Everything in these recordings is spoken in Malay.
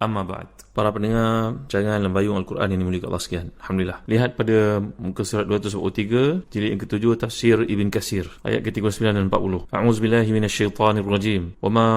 Amma ba'd. Para pendengar, jangan lembayung Al-Quran yang dimulikkan Allah sekian. Alhamdulillah. Lihat pada muka surat 243, jilid yang ketujuh, Tafsir Ibn Kasir. Ayat ke-39 dan 40. A'udzubillahi minasyaitanir rajim. Wa ma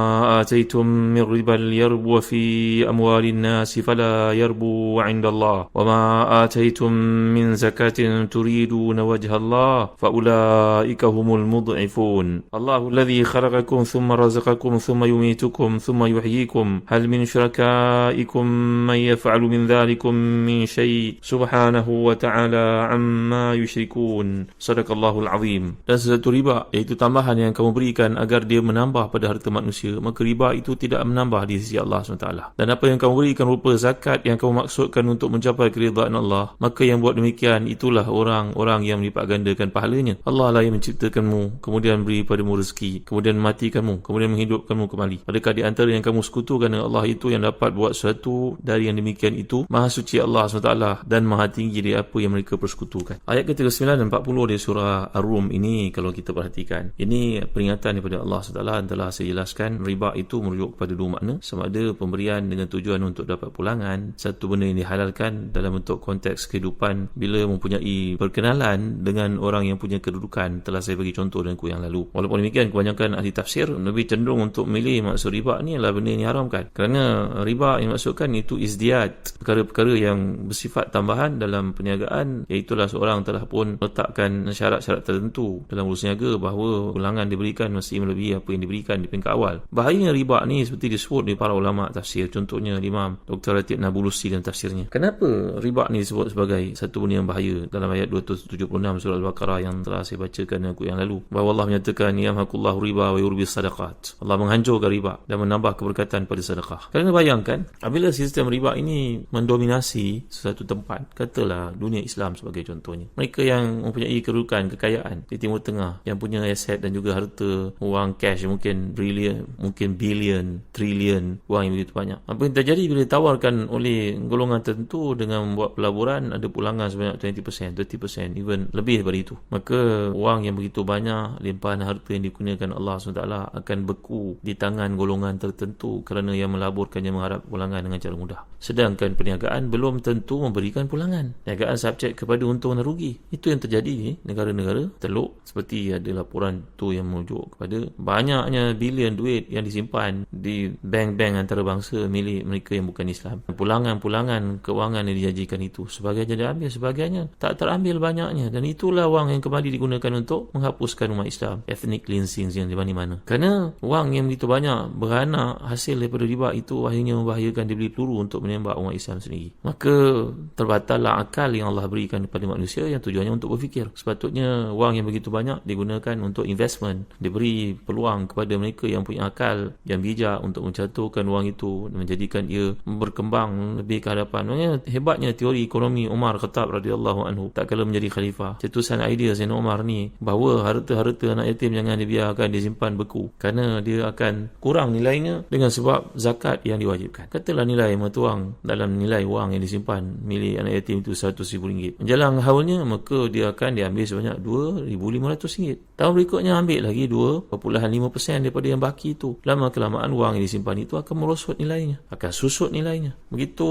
ataitum min riba liyarbu fi amwalin nasi fala yarbu 'inda Allah. Wa ma ataitum min zakatin turiduna wajha Allah fa ulaika humul mud'ifun. Allahu alladhi kharaqakum thumma razaqakum thumma yumitukum thumma yuhyikum. Hal min syurakaa syurakaikum من يفعل من ذلكم من شيء سبحانه وتعالى عما يشركون صدق الله العظيم dan sesuatu riba iaitu tambahan yang kamu berikan agar dia menambah pada harta manusia maka riba itu tidak menambah di sisi Allah SWT dan apa yang kamu berikan rupa zakat yang kamu maksudkan untuk mencapai keridhaan Allah maka yang buat demikian itulah orang-orang yang melipat gandakan pahalanya Allah lah yang menciptakanmu kemudian beri padamu rezeki kemudian mematikanmu kemudian menghidupkanmu kembali adakah di antara yang kamu sekutukan dengan Allah itu yang dapat buat sesuatu dari yang demikian itu Maha suci Allah SWT dan maha tinggi dari apa yang mereka persekutukan. Ayat ke-39 dan 40 dari surah Ar-Rum ini kalau kita perhatikan. Ini peringatan daripada Allah SWT telah saya jelaskan riba itu merujuk kepada dua makna. Sama ada pemberian dengan tujuan untuk dapat pulangan satu benda yang dihalalkan dalam bentuk konteks kehidupan bila mempunyai perkenalan dengan orang yang punya kedudukan. Telah saya bagi contoh dengan yang lalu. Walaupun demikian kebanyakan ahli tafsir lebih cenderung untuk memilih maksud riba ni adalah benda yang diharamkan. Kerana riba yang maksudkan itu izdiat perkara-perkara yang bersifat tambahan dalam perniagaan iaitulah seorang telah pun letakkan syarat-syarat tertentu dalam urus niaga bahawa ulangan diberikan mesti melebihi apa yang diberikan di peringkat awal. Bahayanya riba ni seperti disebut di para ulama tafsir contohnya Imam Dr. Ratib Nabulusi dalam tafsirnya. Kenapa riba ni disebut sebagai satu benda yang bahaya? Dalam ayat 276 surah Al-Baqarah yang telah saya bacakan aku yang lalu bahawa Allah menyatakan yamhakullahu riba wa yurbi sadaqat. Allah menghancurkan riba dan menambah keberkatan pada sedekah. Kerana bayangkan apabila sistem riba ini mendominasi sesuatu tempat katalah dunia Islam sebagai contohnya mereka yang mempunyai kedudukan kekayaan di timur tengah yang punya aset dan juga harta wang cash mungkin billion mungkin billion trillion wang yang begitu banyak. Apa yang terjadi bila ditawarkan oleh golongan tertentu dengan membuat pelaburan ada pulangan sebanyak 20% 30% even lebih daripada itu. Maka wang yang begitu banyak limpahan harta yang digunakan Allah SWT akan beku di tangan golongan tertentu kerana yang melaburkannya mengharap pulangan dengan cara mudah. Sedangkan perniagaan belum tentu memberikan pulangan. Perniagaan subjek kepada untung dan rugi. Itu yang terjadi di negara-negara teluk seperti ada laporan tu yang merujuk kepada banyaknya bilion duit yang disimpan di bank-bank antarabangsa milik mereka yang bukan Islam. Pulangan-pulangan kewangan yang dijanjikan itu sebagiannya diambil, sebagiannya tak terambil banyaknya dan itulah wang yang kembali digunakan untuk menghapuskan umat Islam. Ethnic cleansing yang di mana-mana. Kerana wang yang begitu banyak beranak hasil daripada riba itu akhirnya membahayakan dibeli peluru untuk menembak umat Islam sendiri. Maka terbatallah akal yang Allah berikan kepada manusia yang tujuannya untuk berfikir. Sepatutnya wang yang begitu banyak digunakan untuk investment. Diberi peluang kepada mereka yang punya akal yang bijak untuk mencaturkan wang itu dan menjadikan ia berkembang lebih ke hadapan. Maksudnya, hebatnya teori ekonomi Umar Khattab radhiyallahu anhu tak kala menjadi khalifah. Cetusan idea Zainal Umar ni bahawa harta-harta anak yatim jangan dibiarkan disimpan beku kerana dia akan kurang nilainya dengan sebab zakat yang diwajibkan. Katalah nilai tuang dalam nilai wang yang disimpan milik anak yatim itu RM100,000. Menjelang haulnya, maka dia akan diambil sebanyak RM2,500. Tahun berikutnya ambil lagi 2.5% daripada yang baki itu. Lama kelamaan wang yang disimpan itu akan merosot nilainya. Akan susut nilainya. Begitu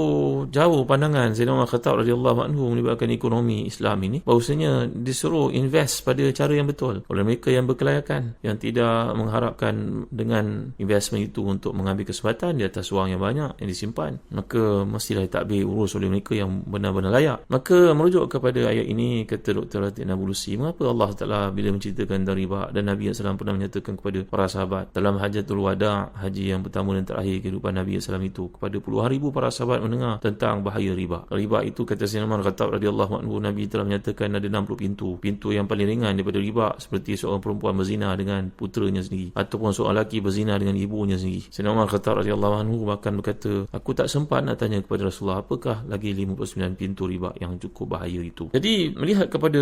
jauh pandangan Zainal Umar Khattab radhiyallahu anhu melibatkan ekonomi Islam ini, bahawasanya disuruh invest pada cara yang betul oleh mereka yang berkelayakan, yang tidak mengharapkan dengan investment itu untuk mengambil kesempatan di atas wang yang banyak banyak yang disimpan maka mestilah takbir urus oleh mereka yang benar-benar layak. Maka merujuk kepada ayat ini kata Dr. Latif Nabulusi mengapa Allah Ta'ala bila menceritakan tentang riba dan Nabi SAW pernah menyatakan kepada para sahabat dalam hajatul wada haji yang pertama dan terakhir kehidupan Nabi SAW itu kepada puluhan ribu para sahabat mendengar tentang bahaya riba. Riba itu kata Sayyidina Umar Khattab radhiyallahu anhu Nabi telah menyatakan ada 60 pintu. Pintu yang paling ringan daripada riba seperti seorang perempuan berzina dengan puteranya sendiri ataupun seorang lelaki berzina dengan ibunya sendiri. Sayyidina Umar Khattab radhiyallahu anhu bahkan berkata aku tak sempat nak tanya kepada Rasulullah apakah lagi 59 pintu riba yang cukup bahaya itu? Jadi melihat kepada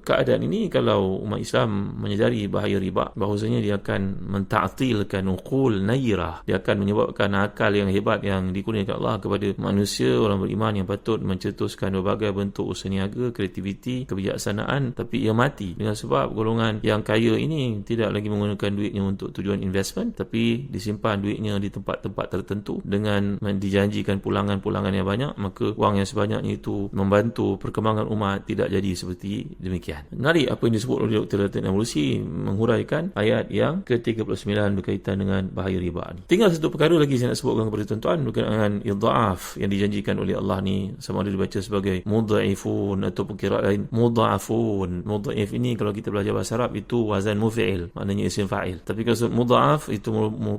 keadaan ini kalau umat Islam menyedari bahaya riba bahawasanya dia akan menta'tilkan uqul nairah. Dia akan menyebabkan akal yang hebat yang dikurniakan Allah kepada manusia orang beriman yang patut mencetuskan berbagai bentuk usaha niaga kreativiti kebijaksanaan tapi ia mati. Dengan sebab golongan yang kaya ini tidak lagi menggunakan duitnya untuk tujuan investment tapi disimpan duitnya di tempat-tempat tertentu dengan dijanjikan pulangan-pulangan yang banyak maka wang yang sebanyaknya itu membantu perkembangan umat tidak jadi seperti demikian menarik apa yang disebut oleh Dr. Latin Evolusi menghuraikan ayat yang ke-39 berkaitan dengan bahaya riba ni. Tinggal satu perkara lagi saya nak sebutkan kepada tuan-tuan berkaitan dengan idha'af yang dijanjikan oleh Allah ni sama ada dibaca sebagai mudha'ifun ataupun kira lain mudha'afun. Mudha'if ini kalau kita belajar bahasa Arab itu wazan mufi'il maknanya isim fa'il. Tapi kalau mudha'af itu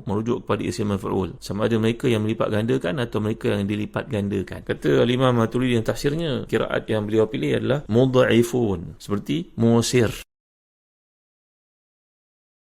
merujuk kepada isim maf'ul. Sama ada mereka yang melipat gandakan atau mereka yang dilipat gandakan. Kata Imam Maturidi yang tafsirnya kiraat yang beliau pilih adalah mudha'ifun seperti musir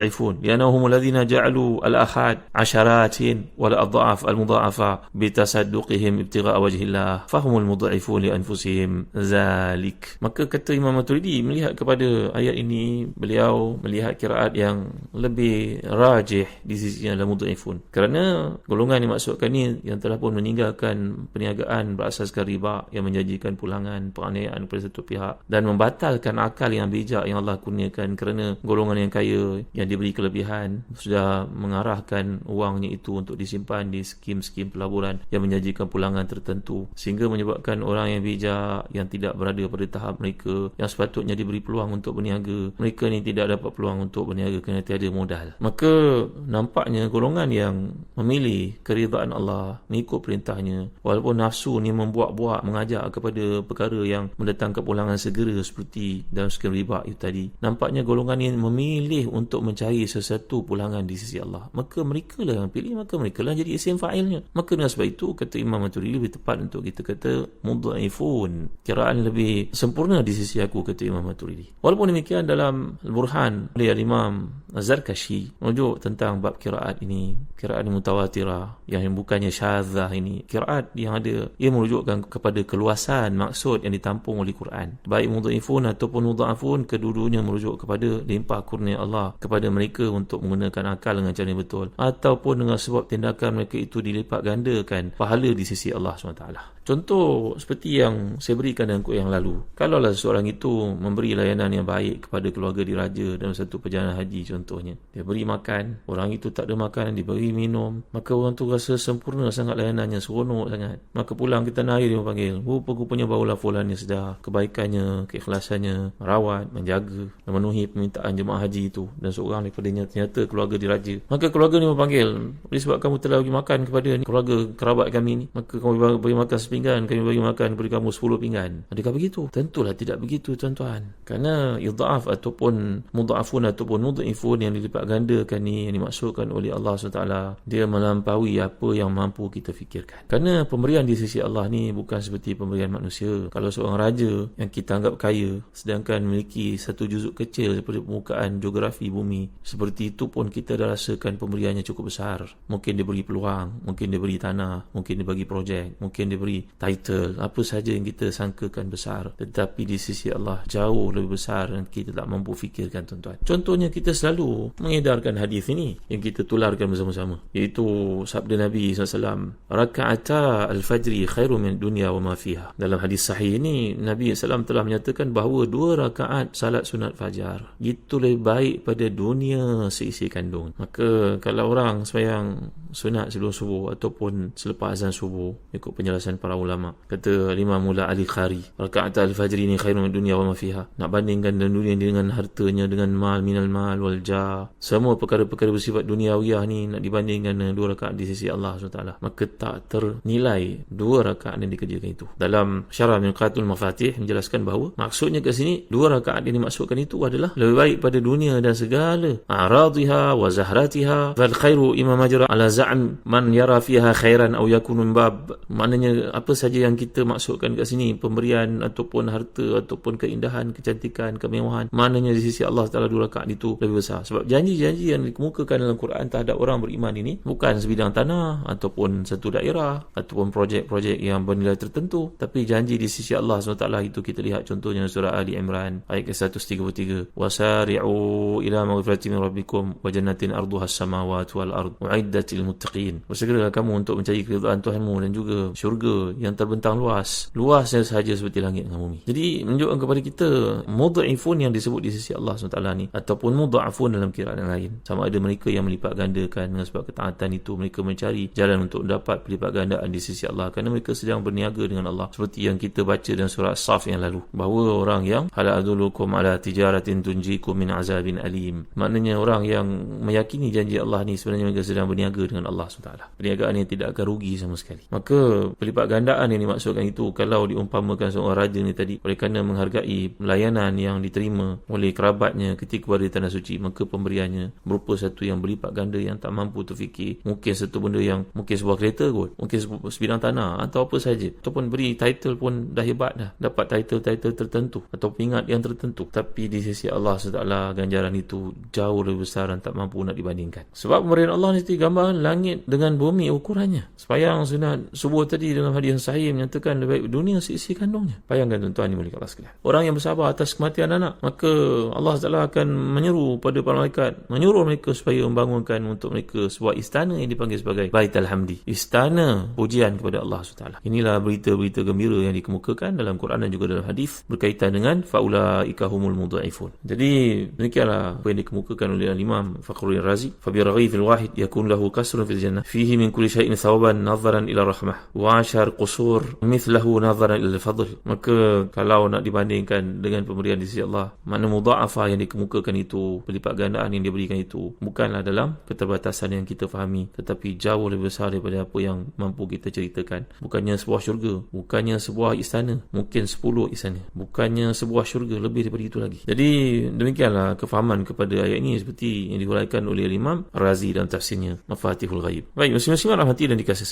يضعفون لأنهم الذين جعلوا الأحاد عشرات والأضعاف المضاعفة بتصدقهم ابتغاء وجه الله فهم المضعفون لأنفسهم ذلك maka kata Imam Maturidi melihat kepada ayat ini beliau melihat kiraat yang lebih rajih di sisi yang mudhaifun kerana golongan yang maksudkan ni yang telah pun meninggalkan perniagaan berasaskan riba yang menjanjikan pulangan penganiayaan kepada satu pihak dan membatalkan akal yang bijak yang Allah kurniakan kerana golongan yang kaya yang diberi kelebihan sudah mengarahkan wangnya itu untuk disimpan di skim-skim pelaburan yang menjanjikan pulangan tertentu sehingga menyebabkan orang yang bijak yang tidak berada pada tahap mereka yang sepatutnya diberi peluang untuk berniaga. Mereka ni tidak dapat peluang untuk berniaga kerana tiada modal. Maka nampaknya golongan yang memilih keridaan Allah mengikut perintahnya walaupun nafsu ni membuat-buat mengajak kepada perkara yang mendatangkan pulangan segera seperti dalam skim riba itu tadi nampaknya golongan ini memilih untuk mencari sesuatu pulangan di sisi Allah maka mereka lah yang pilih maka mereka lah jadi isim fa'ilnya. Maka dengan sebab itu kata Imam Maturidi lebih tepat untuk kita kata mudha'ifun. Kiraan lebih sempurna di sisi aku kata Imam Maturidi. Walaupun demikian dalam Al-Burhan oleh Imam Zarkashi merujuk tentang bab kiraat ini kiraat mutawatirah yang bukannya syazah ini kiraat yang ada ia merujukkan kepada keluasan maksud yang ditampung oleh Quran. Baik mudha'ifun ataupun mudha'afun kedua-duanya merujuk kepada limpah kurnia Allah kepada mereka untuk menggunakan akal dengan cara yang betul. Ataupun dengan sebab tindakan mereka itu dilipat gandakan pahala di sisi Allah SWT Contoh seperti yang saya berikan dalam kuih yang lalu. Kalaulah seorang itu memberi layanan yang baik kepada keluarga diraja dalam satu perjalanan haji contohnya. Dia beri makan, orang itu tak ada makanan, dia beri minum. Maka orang tu rasa sempurna sangat layanannya, seronok sangat. Maka pulang kita naik dia panggil. Rupa-rupanya baulah fulannya sedar. Kebaikannya, keikhlasannya, merawat, menjaga, memenuhi permintaan jemaah haji itu. Dan seorang daripadanya ternyata keluarga diraja. Maka keluarga ni memanggil. Sebab kamu telah bagi makan kepada keluarga kerabat kami ni. Maka kamu bagi makan sepinggan kami bagi makan beri kamu 10 pinggan. Adakah begitu. Tentulah tidak begitu tuan-tuan. Kerana idha'af ataupun mudha'afun ataupun mudha'ifun yang dilipat gandakan ni yang dimaksudkan oleh Allah SWT dia melampaui apa yang mampu kita fikirkan. Kerana pemberian di sisi Allah ni bukan seperti pemberian manusia. Kalau seorang raja yang kita anggap kaya sedangkan memiliki satu juzuk kecil seperti permukaan geografi bumi seperti itu pun kita dah rasakan pemberiannya cukup besar. Mungkin dia beri peluang mungkin dia beri tanah mungkin dia bagi projek mungkin dia beri title apa saja yang kita sangkakan besar. Tetapi di sisi Allah jauh lebih besar dan kita tak mampu fikirkan tuan-tuan. Contohnya kita selalu mengedarkan hadis ini yang kita tularkan bersama-sama. Iaitu sabda Nabi SAW raka'ata al-fajri khairu min dunia wa ma fiha. Dalam hadis sahih ini Nabi SAW telah menyatakan bahawa dua rakaat salat sunat fajar itu lebih baik pada dunia seisi kandung. Maka kalau orang semayang sunat sebelum subuh ataupun selepas azan subuh ikut penjelasan para para ulama. Kata Imam Mula Ali Khari, rakaat al-fajr ini khairun dunia wa ma fiha. Nak bandingkan dunia dengan hartanya, dengan mal, minal mal, wal jah. Semua perkara-perkara bersifat duniawiyah ni nak dibandingkan dengan dua rakaat di sisi Allah SWT. Maka tak ternilai dua rakaat yang dikerjakan itu. Dalam syarah Minqatul Mafatih menjelaskan bahawa maksudnya ke sini dua rakaat yang dimaksudkan itu adalah lebih baik pada dunia dan segala a'radiha wa zahratiha fal khairu imam majra ala za'am man yara fiha khairan aw yakunu bab maknanya apa saja yang kita maksudkan kat sini? Pemberian ataupun harta ataupun keindahan kecantikan kemewahan. Maknanya di sisi Allah Taala dua rakaat itu lebih besar. Sebab janji-janji yang dikemukakan dalam Quran terhadap orang beriman ini bukan sebidang tanah ataupun satu daerah ataupun projek-projek yang bernilai tertentu. Tapi janji di sisi Allah SWT itu kita lihat contohnya surah Ali Imran ayat ke-133. Wasari'u ila maghfirati min rabbikum wa jannatin arduha as-samawati wal ard uiddat lil muttaqin. Bersegeralah kamu untuk mencari keridhaan Tuhanmu dan juga syurga yang terbentang luas. Luasnya sahaja seperti langit dan bumi. Jadi menunjukkan kepada kita mudha'ifun yang disebut di sisi Allah SWT ni ataupun mudha'afun dalam kiraan yang lain. Sama ada mereka yang melipat gandakan dengan sebab ketaatan itu mereka mencari jalan untuk dapat pelipat gandaan di sisi Allah kerana mereka sedang berniaga dengan Allah seperti yang kita baca dalam surah Saf yang lalu. Bahawa orang yang hala adulukum ala tijaratin tunjikum min azabin alim. Maknanya orang yang meyakini janji Allah ni sebenarnya mereka sedang berniaga dengan Allah SWT. Perniagaan yang tidak akan rugi sama sekali. Maka pelipat gandaan yang dimaksudkan itu kalau diumpamakan seorang raja ni tadi oleh kerana menghargai pelayanan yang diterima oleh kerabatnya ketika berada di tanah suci maka pemberiannya berupa satu yang berlipat ganda yang tak mampu terfikir. Mungkin satu benda yang mungkin sebuah kereta kot mungkin sebidang tanah atau apa saja ataupun beri title pun dah hebat dah. Dapat title-title tertentu atau pingat yang tertentu. Tapi di sisi Allah SWT ganjaran itu jauh lebih besar dan tak mampu nak dibandingkan. Sebab pemberian Allah ni gambaran langit dengan bumi ukurannya. Sepanjang sunat subuh tadi dalam hadis sahih menyatakan lebih baik dunia sisi kandungnya. Bayangkan tuan-tuan ni boleh Allah sekalian. Orang yang bersabar atas kematian anak maka Allah SWT akan menyeru pada para malaikat menyuruh mereka supaya membangunkan untuk mereka sebuah istana yang dipanggil sebagai Bait Alhamdi istana pujian kepada Allah SWT inilah berita-berita gembira yang dikemukakan dalam Quran dan juga dalam hadis berkaitan dengan faula ikahumul mudha'ifun. Jadi demikianlah apa yang dikemukakan oleh Imam Fakhruddin Razi. Fa bi raghifil wahid yakun lahu kasrun fil jannah. Fihi min kulli shay'in thawaban nazaran ila rahmah. Wa ashar qusur mithlahu nazaran ila fadl. Maka kalau nak dibandingkan dengan pemberian di sisi Allah mana mudha'afa yang dikemukakan itu pelipat gandaan yang diberikan itu bukanlah dalam keterbatasan yang kita fahami tetapi jauh lebih besar daripada apa yang mampu kita ceritakan. Bukannya sebuah syurga bukannya sebuah istana mungkin sepuluh istana. Bukannya sebuah syurga lebih daripada itu lagi. Jadi demikianlah kefahaman kepada ayat ini seperti yang diuraikan oleh Imam Razi dalam tafsirnya Mafatihul Ghaib. Baik masing-masing rahmati dan dikasih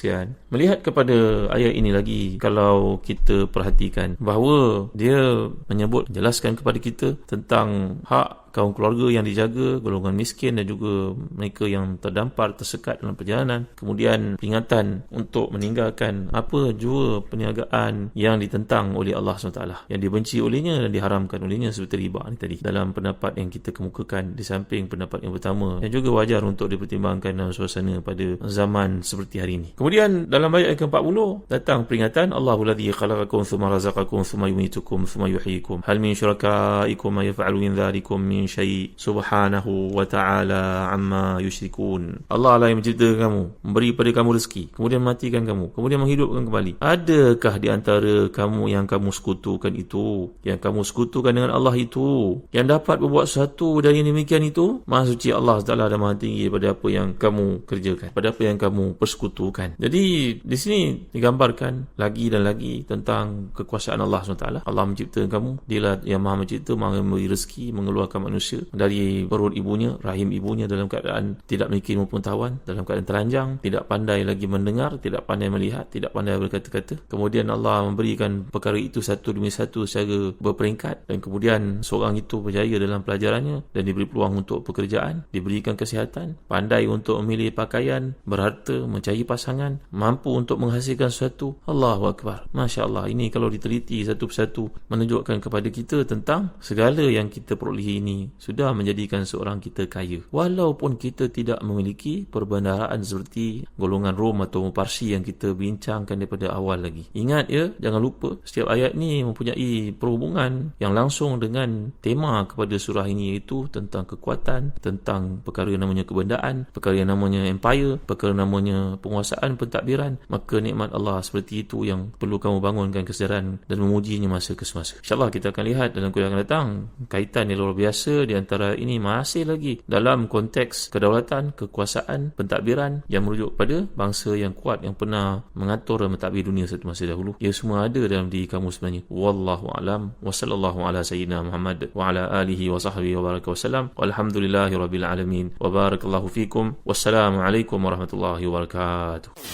melihat kepada ayat ini lagi kalau kita perhatikan bahawa dia menyebut jelaskan kepada kita tentang hak kaum keluarga yang dijaga, golongan miskin dan juga mereka yang terdampar, tersekat dalam perjalanan. Kemudian peringatan untuk meninggalkan apa jua perniagaan yang ditentang oleh Allah SWT. Yang dibenci olehnya dan diharamkan olehnya seperti riba ni tadi. Dalam pendapat yang kita kemukakan di samping pendapat yang pertama. Yang juga wajar untuk dipertimbangkan dalam suasana pada zaman seperti hari ini. Kemudian dalam ayat yang ke-40 datang peringatan Allahu ladzi khalaqakum thumma razaqakum thumma yumitukum thumma yuhyikum. Hal min syurakaikum ma yaf'alu min dhalikum min min syai subhanahu wa ta'ala amma yusyrikun. Allah lah yang mencipta kamu memberi pada kamu rezeki kemudian matikan kamu kemudian menghidupkan kembali. Adakah di antara kamu yang kamu sekutukan itu? Yang kamu sekutukan dengan Allah itu? Yang dapat berbuat sesuatu dari yang demikian itu? Maha suci Allah Ta'ala dan maha tinggi pada apa yang kamu kerjakan pada apa yang kamu persekutukan. Jadi di sini digambarkan lagi dan lagi tentang kekuasaan Allah SWT Allah menciptakan kamu dialah yang maha mencipta maha memberi rezeki mengeluarkan manusia dari perut ibunya, rahim ibunya dalam keadaan tidak memiliki ilmu pengetahuan, dalam keadaan telanjang, tidak pandai lagi mendengar, tidak pandai melihat, tidak pandai berkata-kata. Kemudian Allah memberikan perkara itu satu demi satu secara berperingkat dan kemudian seorang itu berjaya dalam pelajarannya dan diberi peluang untuk pekerjaan, diberikan kesihatan, pandai untuk memilih pakaian, berharta, mencari pasangan, mampu untuk menghasilkan sesuatu. Allahu Akbar. Masya Allah. Ini kalau diteliti satu persatu menunjukkan kepada kita tentang segala yang kita perolehi ini sudah menjadikan seorang kita kaya. Walaupun kita tidak memiliki perbendaharaan seperti golongan Rom atau Parsi yang kita bincangkan daripada awal lagi. Ingat ya, jangan lupa setiap ayat ni mempunyai perhubungan yang langsung dengan tema kepada surah ini iaitu tentang kekuatan, tentang perkara yang namanya kebendaan, perkara yang namanya empire, perkara yang namanya penguasaan, pentadbiran. Maka nikmat Allah seperti itu yang perlu kamu bangunkan kesedaran dan memujinya masa ke semasa. InsyaAllah kita akan lihat dalam kuliah akan datang kaitan yang luar biasa di antara ini masih lagi dalam konteks kedaulatan, kekuasaan, pentadbiran yang merujuk pada bangsa yang kuat yang pernah mengatur dan mentadbir dunia satu masa dahulu. Ia semua ada dalam diri kamu sebenarnya. Wallahu alam wa sallallahu ala sayyidina Muhammad wa ala alihi wa sahbihi wa baraka wasallam. Walhamdulillahi rabbil alamin. Wa barakallahu fikum. Wassalamu alaikum warahmatullahi wabarakatuh.